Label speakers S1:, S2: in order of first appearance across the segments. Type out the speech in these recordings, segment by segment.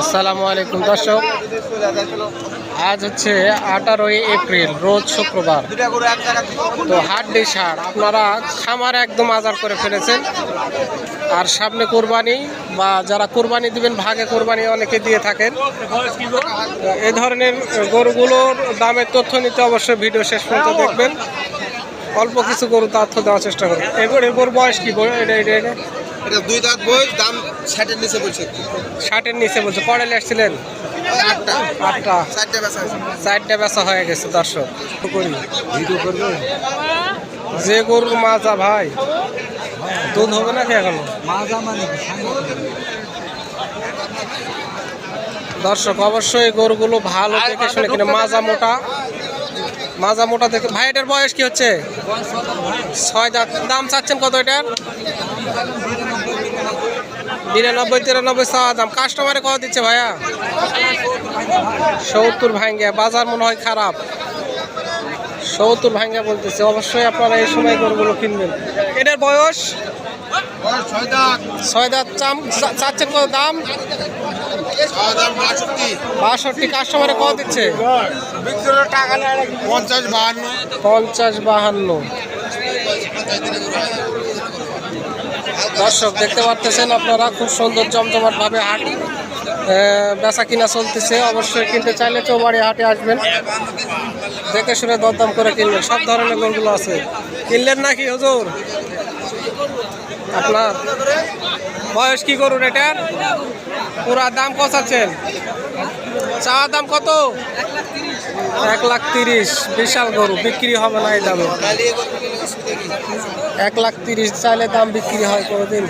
S1: আসসালামু আলাইকুম, দর্শক। আজ হচ্ছে আঠারোই এপ্রিল, রোজ শুক্রবার। তো হাড্ডি সার আপনারা খামার একদম আজার করে ফেলেছেন। আর সামনে কোরবানি, বা যারা কোরবানি দিবেন, ভাগে কোরবানি অনেকে দিয়ে থাকেন। এ ধরনের গরুগুলোর দামের তথ্য নিতে অবশ্যই ভিডিও শেষ পর্যন্ত দেখবেন। অল্প কিছু গরু তথ্য দেওয়ার চেষ্টা করবেন এবার এবার বয়স কি? এটা? এটা
S2: দুই দাঁত বয়স দাম ষাটের নিচে বলছে।
S1: ষাটের নিচে বলছে। কড়াইলে আসছিলেন?
S2: আটটা।
S1: আটটা।
S2: চারটে বেচা হয়েছে।
S1: চারটা বেচা হয়ে গেছে দর্শক। করি যে গরুর মাজা ভাই। দুধ হবে নাকি এখনও? দর্শক অবশ্যই গরুগুলো ভালো দেখে শুনে কিনে। মাজা মোটা। মাজা মোটা দেখে ভাই এটার বয়স কি হচ্ছে? ছয় দাম চাচ্ছেন কত এটার? বিরানব্বই তিরানব্বই চাওয়া দাম। কাস্টমারে কত দিচ্ছে ভাইয়া? সত্তর ভাঙ্গা বাজার মনে হয় খারাপ। সত্তর ভাঙ্গা বলতেছে অবশ্যই আপনারা এই সময় গরুগুলো কিনবেন। এটার বয়স?
S2: ছয় দাঁত।
S1: চাম চা- চাচ্ছেন কত দাম?
S2: বাষট্টি।
S1: বাষট্টি কাস্টমারে কত দিচ্ছে?
S2: পঞ্চাশ বাহান্ন।
S1: পঞ্চাশ বাহান্ন। দর্শক দেখতে পারতেছেন আপনারা, খুব সুন্দর জমজমাট ভাবে হাট বেচা কিনা চলতেছে। অবশ্যই কিনতে চাইলে চৌবাড়ি হাটে আসবেন। দেখে শুনে দরদাম করে কিনবেন। সব ধরনের গরুগুলো আছে। কিনলেন নাকি হজুর? আপনার? বয়স কি করুন এটার? পুরা দাম কত আছেন চাওয়া দাম কত? এক লাখ তিরিশ বিশাল গরু বিক্রি হবে না এই দামে। এক লাখ তিরিশ চাইলে দাম বিক্রি হয় কোনোদিন।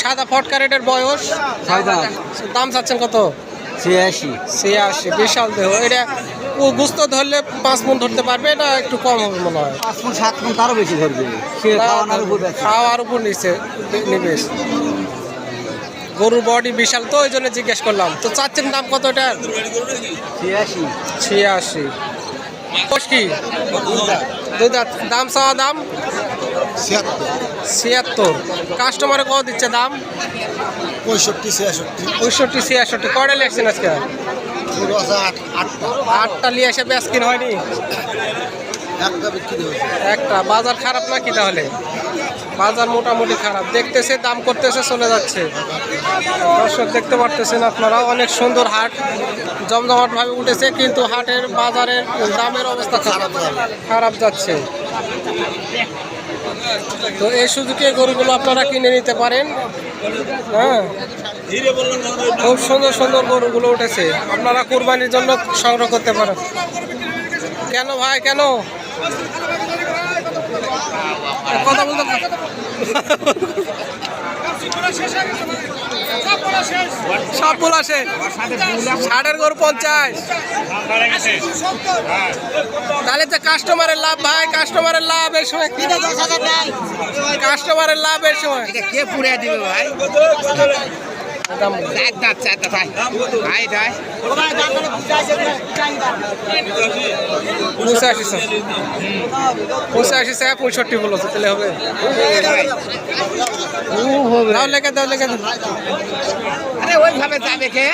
S1: সাদা ফটকা রেটের বয়স? দাম। চাচ্ছেন কত?
S3: ছিয়াশি।
S1: ছিয়াশি বিশাল দেহ। এটা ও গুস্ত ধরলে পাঁচ মন ধরতে পারবে না একটু কম হবে মনে হয়?
S3: পাঁচ ফুট সাত ফুট তারও বেশি ধরবে।
S1: খাওয়ার উপর নিচে নিবেশ। গরুর বডি বিশাল তো ওই জন্য জিজ্ঞেস করলাম। তো চাচ্ছেন দাম কত এটার
S3: ছিয়াশি।
S1: ছিয়াশি। কি? দুই দাম চাওয়া দাম?
S2: ছিয়াত্তর।
S1: ছিয়াত্তর কাস্টমারে কত দিচ্ছে দাম?
S2: পঁয়ষট্টি ছিয়াষট্টি।
S1: পঁয়ষট্টি ছিয়াষট্টি। কয়টা লেখছেন আজকে?
S2: আটটা
S1: নিয়ে এসে ব্যাস কিন হয়নি?
S2: একটা
S1: বাজার খারাপ নাকি তাহলে? বাজার মোটামুটি খারাপ। দেখতেছে, দাম করতেছে, চলে যাচ্ছে। দর্শক, দেখতে পারতেছেন আপনারা, অনেক সুন্দর হাট। জমজমাট ভাবে উঠেছে, কিন্তু হাটের বাজারের দামের অবস্থা খারাপ। খারাপ যাচ্ছে। তো এই সুযোগে গরুগুলো আপনারা কিনে নিতে পারেন। হ্যাঁ। খুব সুন্দর সুন্দর গরুগুলো উঠেছে। আপনারা কোরবানির জন্য সংগ্রহ করতে পারেন। কেন ভাই কেন? কথা বলতে সব ফুল আসে ষাটের গরু পঞ্চাশ। তাহলে তো কাস্টমারের লাভ ভাই কাস্টমারের লাভ এর সময়। কাস্টমারের লাভ এর সময়।
S3: কে পুড়ে দিবে ভাই?
S1: দাম
S3: চার দাঁত ভাই ভাই ভাই
S1: পঁচাশি স্যার পঁচাশি স্যার পঁয়ষট্টি বলেছে, তাহলে হবে। দাও লেখে দাও লেখে দাও।
S3: আরে, ওইভাবে যাবে কে?